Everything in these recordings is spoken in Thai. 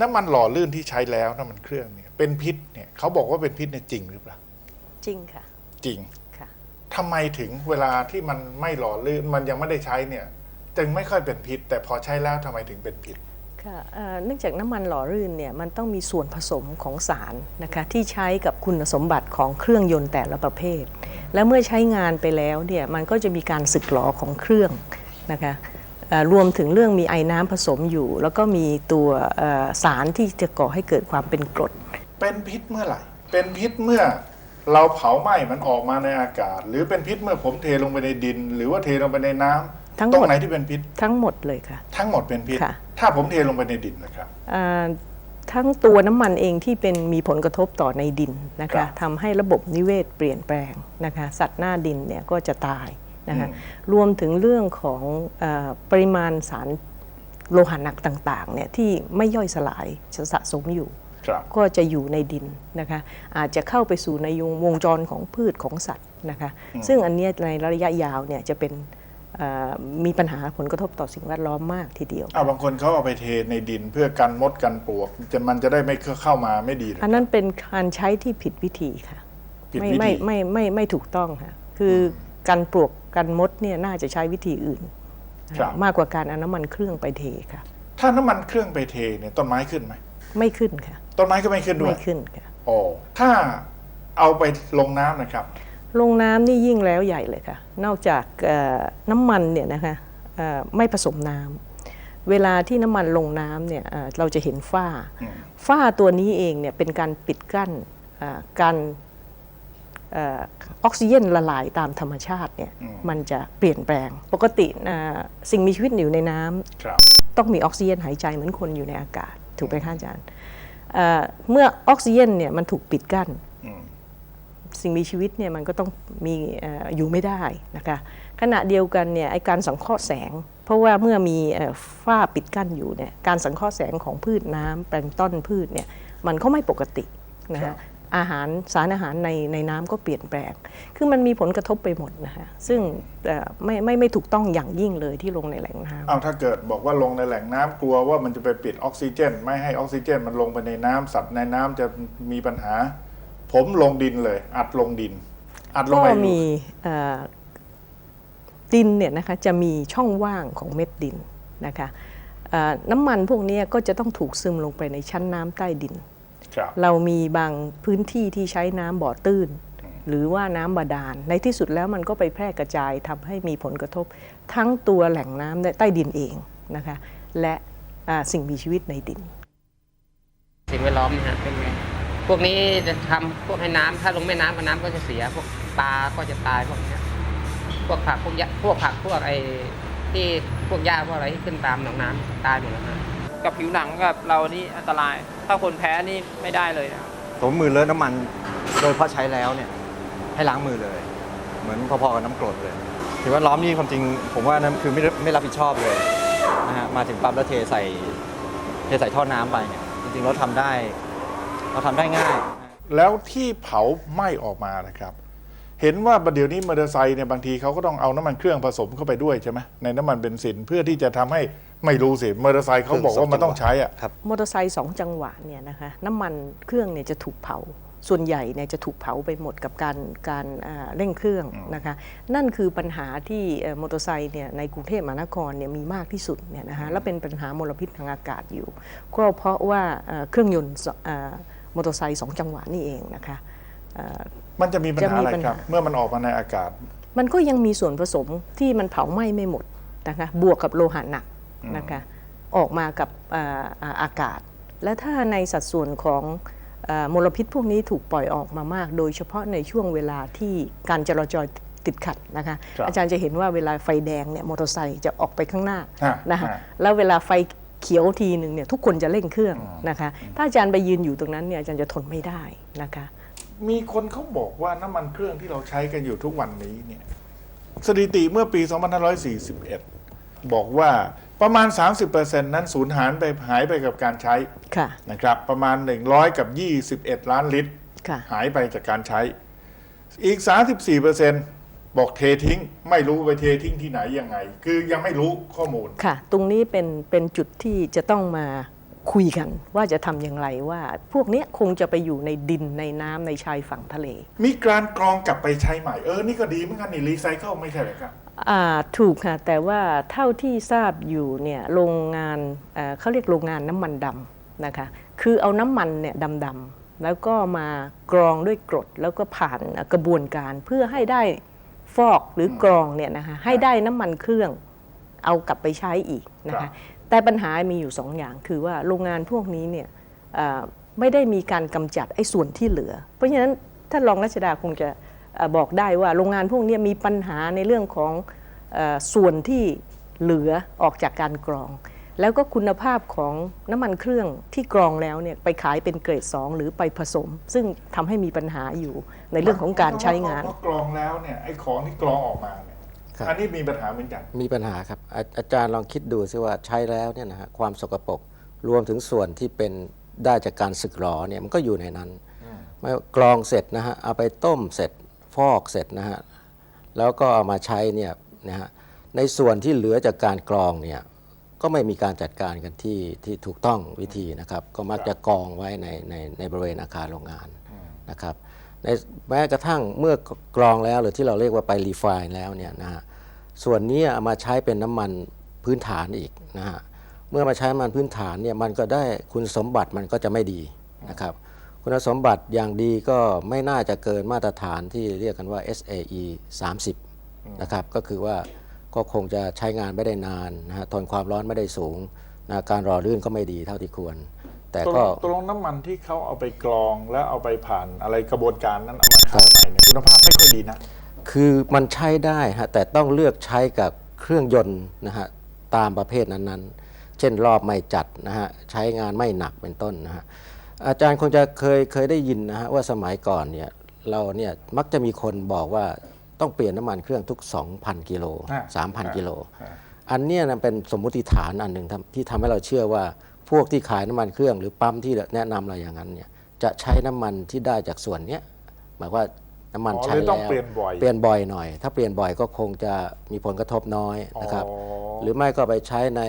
น้ำมันหล่อลื่นที่ใช้แล้วน้ำมันเครื่องเนี่ยเป็นพิษเนี่ยเขาบอกว่าเป็นพิษเนี่ยจริงหรือเปล่าจริงค่ะ จริงค่ะ ทำไมถึงเวลาที่มันไม่หล่อลื่นมันยังไม่ได้ใช้เนี่ย จึงไม่ค่อยเป็นพิษ แต่พอใช้แล้วทำไมถึงเป็นพิษ ค่ะเอ่อเนื่องจากน้ำมันหล่อลื่นเนี่ยมันต้องมีส่วนผสมของสารนะคะที่ใช้กับคุณสมบัติของเครื่องยนต์แต่ละประเภท และเมื่อใช้งานไปแล้วเนี่ยมันก็จะมีการสึกหรอของเครื่องนะคะเอ่อ รวมถึงเรื่องมีไอ้น้ำผสมอยู่ แล้วก็มีตัวเอ่อสารที่จะก่อให้เกิดความเป็นกรด เป็นพิษเมื่อไหร่ เป็นพิษเมื่อเราเผาไหม้มันออกมาในอากาศ หรือเป็นพิษเมื่อผมเทลงไปในดิน หรือว่าเทลงไปในน้ำทั้งหมดตรงไหนที่เป็นพิษ ทั้งหมดเลยค่ะ ทั้งหมดเป็นพิษค่ะถ้าผมเทลงไปในดินนะครับอ่าทั้งตัวน้ำมันเองที่เป็นมีผลกระทบต่อในดินนะครัคะบทำให้ระบบนิเวศเปลี่ยนแปลงนะคะ สัตว์หน้าดินเนี่ยก็จะตาย นะคะอืมรวมถึงเรื่องของเออปริมาณสารโลหะหนักต่างๆเนี่ยที่ไม่ย่อยสลายจะสะสมอยู่ครับก็จะอยู่ในดินนะคะอาจจะเข้าไปสู่ในวงจรของพืชของสัตว์นะคะซึ่งอันเนี้ยในระยะยาวเนี่ยจะเป็นเอ่อมีปัญหาผลกระทบต่อสิ่งแวดล้อมมากทีเดียวเอาบางคนเขาเอาไปเทในดินเพื่อกันมดกันปลวกจะมันจะได้ไม่เข้ามาไม่ดีเลยอันนั้นเป็นการใช้ที่ผิดวิธีค่ะผิดไม่วิไม่ธีไม่ไม่ไม่ถูกต้องค่ะคือการปลวก กันมดเนี่ยน่าจะใช้วิธีอื่น ครับ มากกว่าการเอาน้ำมันเครื่องไปเทค่ะ ถ้าน้ำมันเครื่องไปเทเนี่ยต้นไม้ขึ้นไหมไม่ขึ้นค่ะ ต้นไม้ก็ไม่ขึ้นด้วไม่ยขึ้นค่ะ โอ้ถ้าเอาไปลงน้ำนะครับ ลงน้ำนี่ยิ่งแล้วใหญ่เลยค่ะ นอกจากเอ่อน้ำมันเนี่ยนะคะเอ่อไม่ผสมน้ำเวลาที่น้ำมันลงน้ำเนี่ยเอ่อเราจะเห็นฝ้า อืม ฝ้าตัวนี้เองเนี่ยเป็นการปิดกั้นเอ่อการเออออกซิเจนละลายตามธรรมชาติเนี่ยมันจะเปลี่ยนแปลง ปกติเอ่อสิ่งมีชีวิตอยู่ในน้ำครับต้องมีออกซิเจนหายใจเหมือนคนอยู่ในอากาศ ถูกไหมคะอาจารย์เอ่อเมื่อออกซิเจนเนี่ยมันถูกปิดกั้นอืมสิ่งมีชีวิตเนี่ยมันก็ต้องมีเอ่ออยู่ไม่ได้นะคะขณะเดียวกันเนี่ยไอการสังเคราะห์แสง เพราะว่าเมื่อมีเอ่อฝ้าปิดกั้นอยู่เนี่ยการสังเคราะห์แสงของพืชน้ำแปลงต้นพืชเนี่ยมันก็ไม่ปกตินะครัคะบ อาหารสารอาหารในในน้ำก็เปลี่ยนแปลง คือมันมีผลกระทบไปหมดนะคะซึ่งเอ่อไม่ไม่ไม่ถูกต้องอย่างยิ่งเลยที่ลงในแหล่งน้ำเอาถ้าเกิดบอกว่าลงในแหล่งน้ำกลัวว่ามันจะไปปิดออกซิเจน ไม่ให้ออกซิเจน มันลงไปในน้ำสัตว์ในน้ำจะมีปัญหา ผมลงดินเลย อัดลงดิน อัดลงก็ไปอยู่มีเอ่อดินเนี่ยนะคะจะมีช่องว่างของเม็ดดินนะคะเอ่อน้ำมันพวกเนี้ยก็จะต้องถูกซึมลงไปในชั้นน้ำใต้ดินครับ เรามีบางพื้นที่ที่ใช้น้ำบ่อตื้น หรือว่าน้ำบาดาล ในที่สุดแล้วมันก็ไปแพร่กระจายทำให้มีผลกระทบ ทั้งตัวแหล่งน้ำและใต้ดินเองนะคะ และอ่าสิ่งมีชีวิตในดิน สิ่งแวดล้อมนะฮะเป็นไงพวกนี้จะทำพวกให้น้ำถ้าลงแม่น้ำกับน้ำก็จะเสีย พวกปลาก็จะตายพวกเนี้ยพวกผักพวกยาพวกผักพวกไอ้ที่พวกหญ้าพวกอะไรที่ขึ้นตามหนองน้ำตายหมดแล้วฮะกับผิวหนังกับเรานี่อันตราย ถ้าคนแพ้นี่ไม่ได้เลยนะครับผมมือเลอะน้ำมันโดยเพราะใช้แล้วเนี่ยให้ล้างมือเลย เหมือนพอๆกับน้ำกรดเลยถือว่าล้อมนี่ความจริง ผมว่านั้นคือไม่ไม่รับผิดชอบเลยนะฮะมาถึงปั๊บแล้วเทใส่เทใส่ท่อน้ำไปเนี่ยจริงๆเราทำได้ เราทำได้ง่าย แล้วที่เผาไหม้ออกมานะครับ เห็นว่าประเดี๋ยวนี้มอเตอร์ไซค์เนี่ยบางทีเขาก็ต้องเอาน้ำมันเครื่องผสมเข้าไปด้วยใช่ไหมในน้ำมันเบนซินเพื่อที่จะทำให้ไม่รู้สิมอเตอร์ไซค์เขาบอกว่ามันต้องใช้อะ ครับ มอเตอร์ไซค์สองจังหวะเนี่ยนะคะน้ำมันเครื่องเนี่ยจะถูกเผา ส่วนใหญ่เนี่ยจะถูกเผาไปหมดกับการการอ่าเร่งเครื่องนะคะนั่นคือปัญหาที่เอ่อมอเตอร์ไซค์เนี่ยในกรุงเทพมหานครเนี่ยมีมากที่สุดเนี่ยนะคะและเป็นปัญหามลพิษทางอากาศอยู่ ก็เพราะว่าเอ่อเครื่องยนต์สอ่ามอเตอร์ไซค์สองจังหวะนี่เองนะคะเอ่อ มันจะมีปัญจะหามีอะไรปัญครับหาเมื่อมันออกมาในอากาศ มันก็ยังมีส่วนผสมที่มันเผาไหม้ไม่หมดนะคะบวกกับโลหะหนักนะคะออกมากับอ่าอ่าอากาศ และถ้าในสัดส่วนของเออมลพิษพวกนี้ถูกปล่อยออกมามาก โดยเฉพาะในช่วงเวลาที่การจราจรติดขัดนะคะครับอาจารย์จะเห็นว่าเวลาไฟแดงเนี่ยมอเตอร์ไซค์จะออกไปข้างหน้าฮะนะคะฮะแล้วเวลาไฟเขียวทีหนึ่งเนี่ยทุกคนจะเร่งเครื่องนะคะ ถ้าอาจารย์ไปยืนอยู่ตรงนั้นเนี่ยอาจารย์จะทนไม่ได้นะคะ มีคนเขาบอกว่าน้ำมันเครื่องที่เราใช้กันอยู่ทุกวันนี้เนี่ยสถิติเมื่อปี 2541 บอกว่าประมาณ 30%นั้นสูญหายไปหายไปกับการใช้ค่ะนะครับ ประมาณ 100 กับ 21 ล้านลิตร ค่ะหายไปจากการใช้ อีก 34%บอกเททิ้ง ไม่รู้ไปเททิ้งที่ไหนยังไง คือยังไม่รู้ข้อมูล ค่ะ ตรงนี้เป็นเป็นจุดที่จะต้องมา คุยกันว่าจะทำอย่างไรว่า พวกเนี้ยคงจะไปอยู่ในดินในน้ำในชายฝั่งทะเล มีการกรองกลับไปใช้ใหม่ เออ นี่ก็ดีเหมือนกันนี่รีไซเคิลไม่ใช่เหรอครับ อ่าถูกค่ะ แต่ว่าเท่าที่ทราบอยู่เนี่ยโรงงานเอ่อเขาเรียกโรงงานน้ำมันดำนะคะ คือเอาน้ำมันเนี่ยดำๆแล้วก็มากรองด้วยกรดแล้วก็ผ่านกระบวนการเพื่อให้ได้ฟอกหรือกรองเนี่ยนะคะให้ได้น้ำมันเครื่องเอากลับไปใช้อีกนะครัคะ บ แต่ปัญหามีอยู่สองอย่างคือว่าโรงงานพวกนี้เนี่ยไม่ได้มีการกำจัดไอ้ส่วนที่เหลือ เพราะฉะนั้นท่านรองรัชดาคงจะบอกได้ว่าโรงงานพวกนี้มีปัญหาในเรื่องของอส่วนที่เหลือออกจากการกรอง แล้วก็คุณภาพของน้ำมันเครื่องที่กรองแล้วเนี่ยไปขายเป็นเกรด 2 หรือไปผสม ซึ่งทำให้มีปัญหาอยู่ในเรื่องของการใช้งานกรองแล้วเนี่ยไอ้ของที่กรองออกมาเนี่ย ครับ อันนี้มีปัญหาเหมือนกัน มีปัญหาครับอาอาจารย์ลองคิดดูซิว่าใช้แล้วเนี่ยนะฮะความสกปรกรวมถึงส่วนที่เป็นได้จากการสึกหรอเนี่ยมันก็อยู่ในนั้นไม่ว่ากรองเสร็จนะฮะเอาไปต้มเสร็จฟอกเสร็จนะฮะแล้วก็เอามาใช้เนี่ยนะฮะในส่วนที่เหลือจากการกรองเนี่ยก็ไม่มีการจัดการกันที่ที่ถูกต้องวิธีนะครับ ก็มักจะกองไว้ในในในบริเวณอาคารโรงงาน นะครับในแม้กระทั่งเมื่อกรองแล้วหรือที่เราเรียกว่าไปรีไฟน์แล้วเนี่ยนะฮะ ส่วนนี้เอามาใช้เป็นน้ำมันพื้นฐานอีกนะฮะเมื่อมาใช้น้ำมันพื้นฐานเนี่ยมันก็ได้คุณสมบัติมันก็จะไม่ดีนะครับ คุณสมบัติอย่างดีก็ไม่น่าจะเกินมาตรฐานที่เรียกกันว่า SAE 30นะครับก็คือว่าก็คงจะใช้งานไม่ได้นานนะฮะทนความร้อนไม่ได้สูงนะการรอลื่นก็ไม่ดีเท่าที่ควร แต่ก็ตกลงน้ำมันที่เขาเอาไปกรองแล้วเอาไปผ่านอะไรกระบวนการนั้นเอามาขายใหม่เนี่ยคุณภาพไม่ค่อยดีนะ คือมันใช้ได้ฮะแต่ต้องเลือกใช้กับเครื่องยนต์นะฮะตามประเภทนั้นๆ เช่นรอบไม่จัดนะฮะใช้งานไม่หนักเป็นต้นนะฮะอาจารย์คงจะเคยเคยได้ยินนะฮะว่าสมัยก่อนเนี่ยเราเนี่ยมักจะมีคนบอกว่าต้องเปลี่ยนน้ำมันเครื่องทุก 2,000 กิโลฮะ3,000 กิโลฮะอันเนี้ยนะเป็นสมมุติฐานอันหนึ่งทำที่ทำให้เราเชื่อว่าพวกที่ขายน้ำมันเครื่องหรือปั๊มที่แนะนำอะไรอย่างนั้นเนี่ยจะใช้น้ำมันที่ได้จากส่วนเนี้ยหมายว่า น้ำมันอ๋อใช้เลยแล้วต้องเปลี่ยนบ่อย เปลี่ยนบ่อยหน่อย ถ้าเปลี่ยนบ่อยก็คงจะมีผลกระทบน้อยนะครับ อ๋อหรือไม่ก็ไปใช้ใน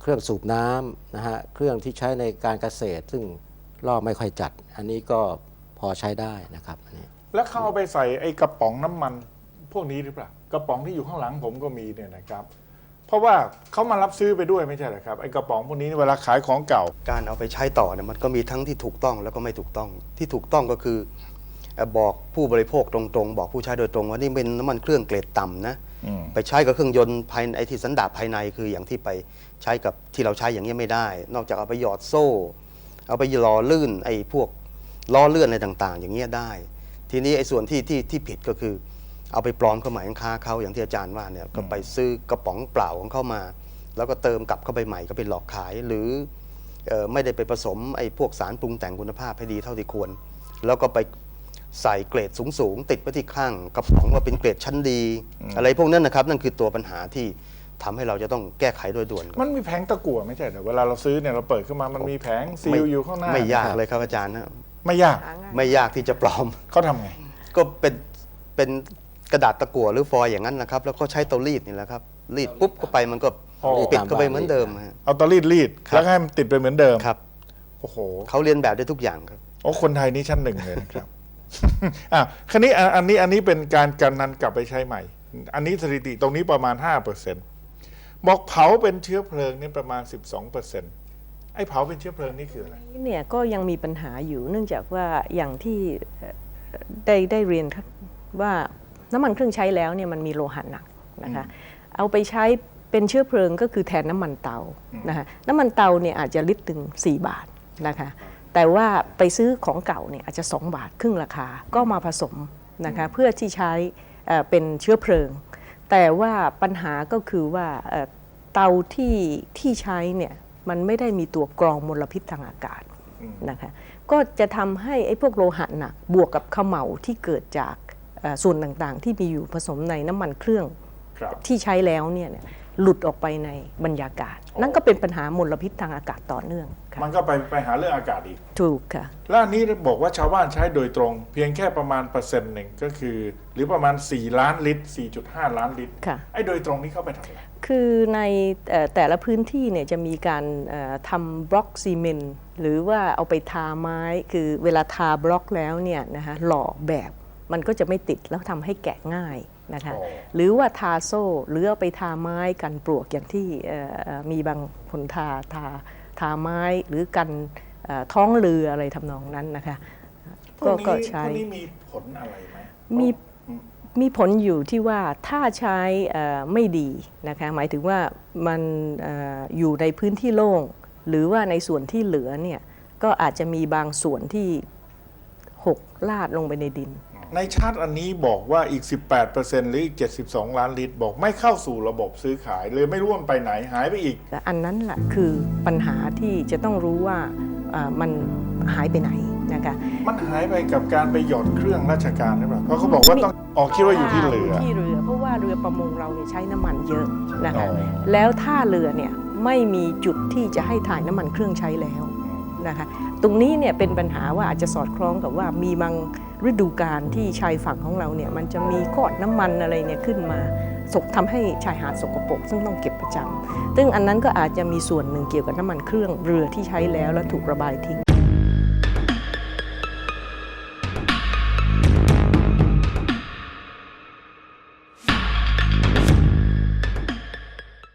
เครื่องสูบน้ำนะฮะเครื่องที่ใช้ในการเกษตร ซึ่งรอบไม่ค่อยจัด อันนี้ก็พอใช้ได้นะครับอันนี้แล้วเขาเอาไปใส่ไอ้กระป๋องน้ำมันพวกนี้หรือเปล่ากระป๋องที่อยู่ข้างหลังผมก็มีเนี่ยนะครับ เพราะว่าเขามารับซื้อไปด้วยไม่ใช่เหรอครับไอ้กระป๋องพวกนี้เวลาขายของเก่า การเอาไปใช้ต่อเนี่ยมันก็มีทั้งที่ถูกต้องแล้วก็ไม่ถูกต้อง ที่ถูกต้องก็คือเอ่อ บอกผู้บริโภคตรงๆ บอกผู้ใช้โดยตรงว่านี่เป็นน้ำมันเครื่องเกรดต่ำนะอืมไปใช้กับเครื่องยนต์ภายในไอ้ที่สันดาปภายในคืออย่างที่ไปใช้กับที่เราใช้อย่างนี้ยไม่ได้ นอกจากเอาไปหยอดโซ่ เอาไปหล่อลื่นไอ้พวกล้อเลื่อนอะไรต่าง ๆ อย่างเงี้ยได้ ทีนี้ไอ้ส่วนที่ที่ที่ผิดก็คือ เอาไปปลอมเข้าหมายค้าเขาอย่างที่อาจารย์ว่าเนี่ยก็ไปซื้อกระป๋องเปล่าของเข้ามา แล้วก็เติมกลับเข้าไปใหม่ก็ไปหลอกขาย หรือเอ่อไม่ได้ไปผสมไอ้พวกสารปรุงแต่งคุณภาพให้ดีเท่าที่ควร แล้วก็ไป ใส่เกรดสูงๆติดไว้ที่ข้างกระป๋องว่าเป็นเกรดชั้นดี อะไรพวกนั้นนะครับ นั่นคือตัวปัญหาที่ทำให้เราจะต้องแก้ไขโดยด่วนครับมันมีแผงตะกั่วไม่ใช่เหรอเวลาเราซื้อเนี่ยเราเปิดขึ้นมามันมีแผงซีลอยู่ข้างหน้า ไม่ยากเลยครับอาจารย์นะไม่ยากไม่ยากที่จะปลอมเขาทำไง ก็เป็นเป็นกระดาษตะกั่วหรือฟอยล์อย่างนั้นนะครับ แล้วก็ใช้เตารีดนี่แหละครับรีดปุ๊บเข้าไปมันก็อ๋อปิดเข้าไปเหมือนเดิมฮะเอาตะรีดรีดครับแล้วก็ให้มันติดไปเหมือนเดิมครับโอ้โหเขาเรียนแบบได้ทุกอย่างครับโอ้คนไทยนี่ชั้นหนึ่งเลยนะครับ อะคันนี้อะอันนี้อันนี้เป็นการการนันกลับไปใช้ใหม่ อันนี้สถิติตรงนี้ประมาณ 5%บอกเผาเป็นเชื้อเพลิงนี่ประมาณ 12%ไอ้เผาเป็นเชื้อเพลิงนี่คืออะไร เนี่ยก็ยังมีปัญหาอยู่เนื่องจากว่าอย่างที่เอ่อได้ได้เรียนครับว่าน้ำมันเครื่องใช้แล้วเนี่ยมันมีโลหะหนักนะคะเอาไปใช้เป็นเชื้อเพลิงก็คือแทนน้ำมันเตานะคะน้ำมันเตาเนี่ยอาจจะลิตรถึง 4 บาทนะคะ แต่ว่าไปซื้อของเก่าเนี่ยอาจจะ 2 บาทครึ่งราคาก็มาผสมนะคะเพื่อที่ใช้เอ่อเป็นเชื้อเพลิง แต่ว่าปัญหาก็คือว่าเอ่อเตาที่ที่ใช้เนี่ยมันไม่ได้มีตัวกรองมลพิษทางอากาศนะคะก็จะทำให้ไอ้พวกโลหะหนักบวกกับเขม่าที่เกิดจากเอ่อส่วนต่างๆ ที่มีอยู่ผสมในน้ำมันเครื่องครับที่ใช้แล้วเนี่ยเนี่ย หลุดออกไปในบรรยากาศ นั่นก็เป็นปัญหามลพิษทางอากาศต่อเนื่องค่ะมันก็ไปไปหาเรื่องอากาศอีก ถูกค่ะ แล้วอันนี้บอกว่าชาวบ้านใช้โดยตรง เพียงแค่ประมาณเปอร์เซ็นต์หนึ่งก็คือ หรือประมาณ 4 ล้านลิตร 4.5 ล้านลิตรค่ะ ไอ้โดยตรงนี้เข้าไปทำอะไรคคือในเอ่อแต่ละพื้นที่เนี่ยจะมีการเอ่อทำบล็อกซีเมนต์หรือว่าเอาไปทาไม้ คือเวลาทาบล็อกแล้วเนี่ยนะคะหล่อแบบมันก็จะไม่ติดแล้วทำให้แกะง่าย นะคะอ๋อหรือว่าทาโซ่หรือเอาไปทาไม้กันปลวกอย่างที่เอ่อเอ่อมีบางคนทาทาทาไม้หรือกันเอ่อท้องเรืออะไรทำนองนั้นนะคะพวก็กนี้ก็ใช้พวกนี้มีผลอะไรไหมมีอืมมีผลอยู่ที่ว่าถ้าใช้เอ่อไม่ดีนะคะหมายถึงว่ามันเอออยู่ในพื้นที่โล่ง หรือว่าในส่วนที่เหลือเนี่ยก็อาจจะมีบางส่วนที่หกลาดลงไปในดิน ในชาร์ตอันนี้บอกว่าอีก 18%หรืออีก 72 ล้านลิตร บอกไม่เข้าสู่ระบบซื้อขายเลยไม่รู้ว่ามันไปไหนหายไปอีกและอันนั้นแหละคือปัญหาที่จะต้องรู้ว่าเอ่อมันหายไปไหนนะคะมันหายไปกับการไปหย่อนเครื่องราชการหรือเปล่าเพราะเขาบอกว่าต้องออกคิดว่าอยู่ที่เรือที่เรือ เพราะว่าเรือประมงเราเนี่ยใช้น้ำมันเยอะนะคะอ๋อแล้วท่าเรือเนี่ยไม่มีจุดที่จะให้ถ่ายน้ำมันเครื่องใช้แล้วนะคะ ตรงนี้เนี่ยเป็นปัญหาว่าอาจจะสอดคล้องกับว่ามีบางฤดูกาลที่ชายฝั่งของเราเนี่ยมันจะมีก้อนน้ำมันอะไรเนี่ยขึ้นมาสกทำให้ชายหาดสกปรกซึ่งต้องเก็บประจำซึ่งอันนั้นก็อาจจะมีส่วนหนึ่งเกี่ยวกับน้ำมันเครื่องเรือที่ใช้แล้วแล้วถูกระบายทิ้ง